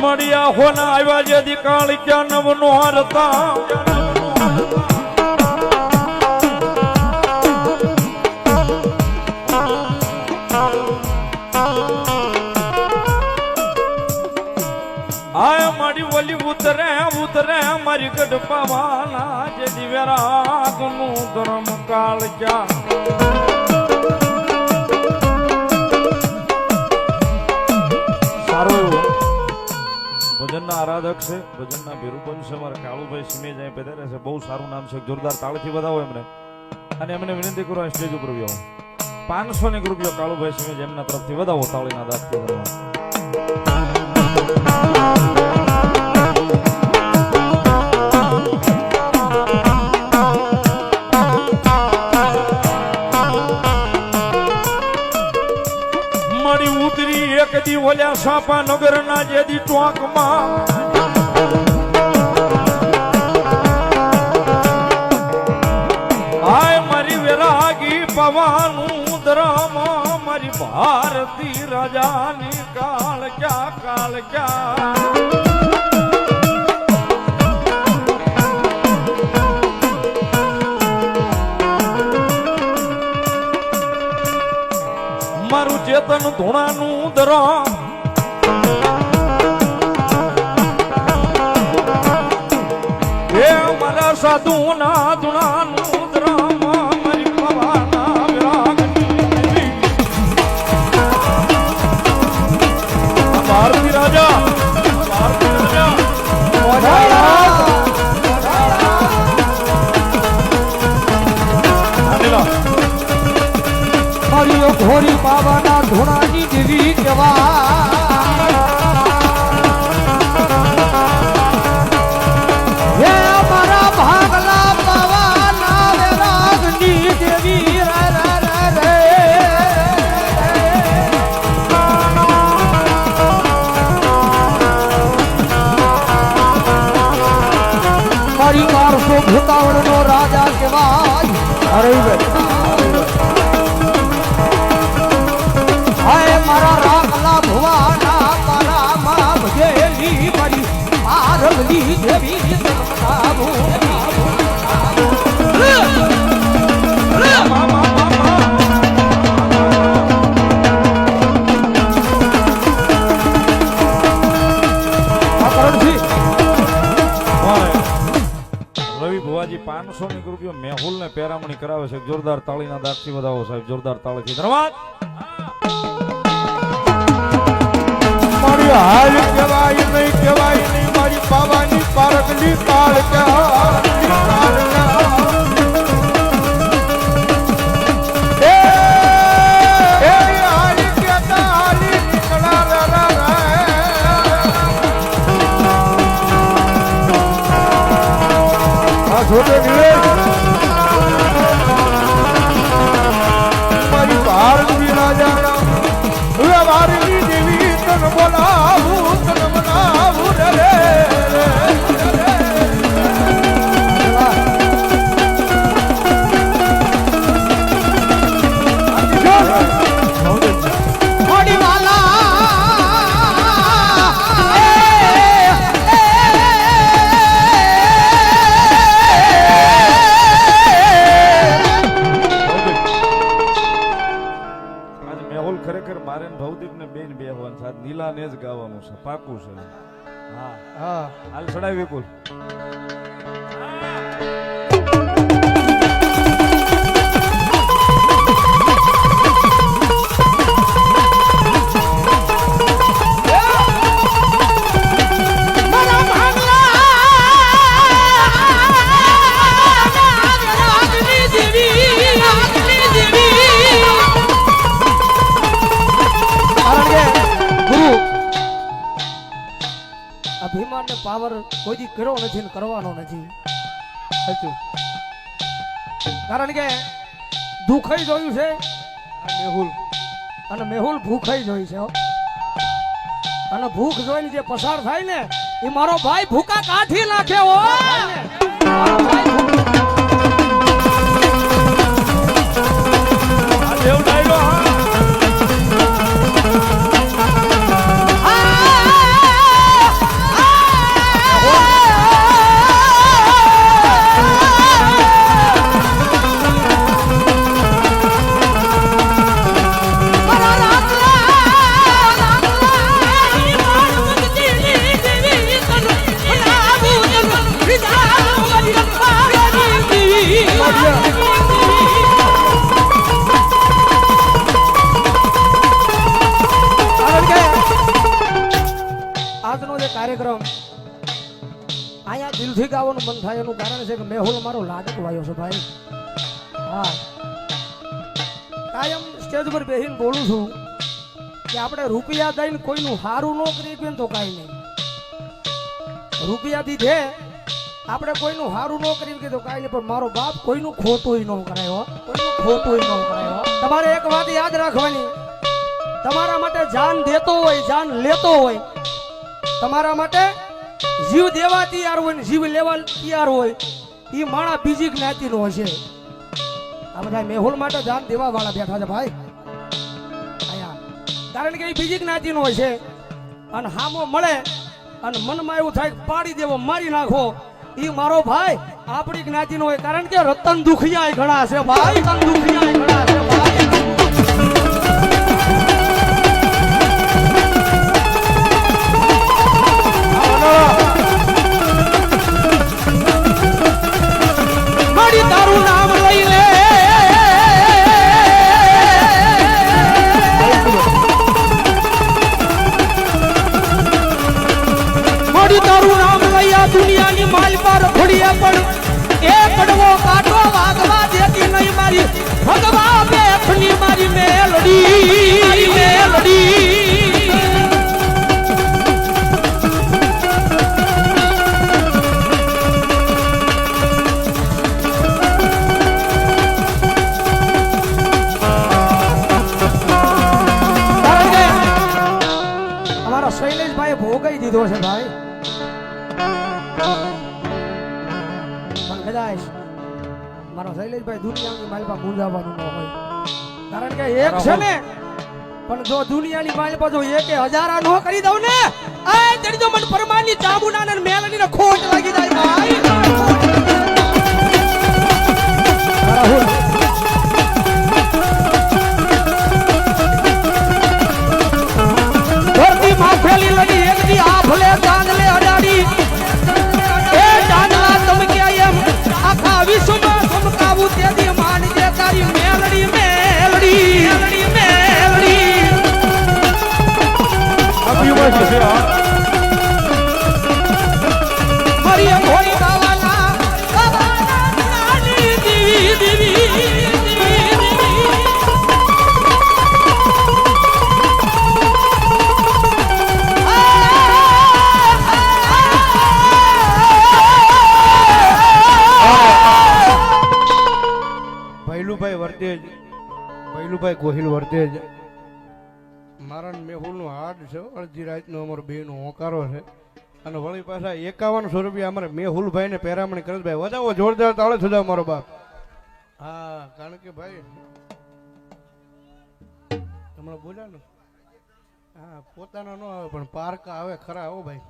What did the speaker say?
મળ્યા હોના આવ્યા જે દીકાળ ક્યાં નો હરતા. આય મારી વલી ઉતરે ઉતરે મારી ગઢ પાવાના જે દિવ્યરાગનું ધર્મ કાળ જા સારું ભજનના આરાધક છે, ભજનના ભીરુબન છે મારા કાળુભાઈ સિમેજ અહીં પધારે છે. બહુ સારું નામ છે જોરદાર તાળથી વધાવો એમને. અને એમને વિનંતી કરો સ્ટેજ ઉપર આવો પાંચસો ની રૂપિયો કાળુભાઈ સિમેજ એમના તરફથી વધાવો, તાળીના વધાવો દી સાપા નગર ના જે દી ટોંકમાં. આય મારી વેરાગી પવાનું દ્રમ, મારી ભારતી રાજાની કાળ ક્યાં કાળ ક્યાં? મારું ચેતન ધૂણાનું દ્રમ આનેલા. હરિયો ઘોરી બાબાના ધોણાની દેવી કહેવાય. બારસો નો રાજા કેવાય અરે હાય ભુવાજી પાંચસો ની રૂપિયો મેહુલ ને પેરામણી કરાવે છે. જોરદાર તાળીના દાખથી વધાવો સાહેબ. જોરદાર તાળીથી. ધન્યવાદ. હાલ કહેવાય નહીં. નિલેશ. મારી ભારતી હવે વારની દેવી તન બોલાવું ભવદીપ ને બેન બે હોવાનું છે. નીલા ને જ ગાવાનું છે. પાકું છે. હા. હા. હાલ ચડાવી વિપુલ. અભિમાન પાવર કોઈ કર્યો નથી ને કરવાનો નથી. સાચું. કારણ કે દુખાઈ જોયું છે. મેહુલ. અને મેહુલ ભૂખાઈ જોઈ છે અને ભૂખ જોઈને જે પસાર થાય ને એ મારો ભાઈ ભૂકા કાઢી નાખે હો. મારો ભાઈ કાર્યક્રમ. અહીંયા દિલથી ગાવાનું મન થાય એનું કારણ છે કે મેહુલ મારો લાડક વાયો છે ભાઈ. હા. કાયમ સ્ટેજ પર બેસીને બોલું છું કે આપણે રૂપિયા દઈને કોઈનું સારું ન કરી શકીએ તો કાંઈ નહીં. રૂપિયા દીધે આપણે કોઈનું સારું ન કરી તો કાંઈ નહીં, પણ મારો બાપ કોઈનું ખોટું ન કરાયો કોઈનું ખોટું ન કરાયો તમારે એક વાત યાદ રાખવાની. તમારા માટે જાન દેતો હોય, જાન લેતો હોય તમારા માટે જીવ દેવા તૈયાર હોય ને જીવ લેવા તૈયાર હોય એ માણા બીજી જ્ઞાતિનો હશે. આ બધા મેહુલ માટે જાન દેવા વાળા બેઠા છે ભાઈ. કારણ કે એ બીજી જ્ઞાતિનો છે અને હામો મળે અને મનમાં એવું થાય પાડી દેવો, મારી નાખો. એ મારો ભાઈ, આપણી જ્ઞાતિનો હોય. કારણ કે રતન દુખિયા ઘણા છે ભાઈ. રતન દુખિયા ઘણા છે. દીધો છે ભાઈ. પણ કદાચ મારા શૈલેષભાઈ દુનિયાની માલપા મૂંઝાવાનું ન હોય. કારણ કે એક છે ને પણ જો દુનિયાની માલપા જો એક હજારા નો કરી દઉં ને આ તેડી જો મને પરમાની ચામુના ને મેલની ખોટ લાગી જાય ભાઈ. ભૈલુભાઈ ગોહિલ વર્તેજ. મારા મેહુલનું હાડ છે અડધી રાતનો અમારો બેનો હોકારો છે. અને વળી પાછા એકાવનસો રૂપિયા અમારે મેહુલભાઈ ને પેરામણી કરે ભાઈ, વધાવો જોરદાર તાળે સુધા મારો બાપ. હા, કારણ કે ભાઈ, હમણાં બોલ્યા ને. હા, પોતાનો ન આવે, પણ પાર્ક આવે, ખરા હો ભાઈ.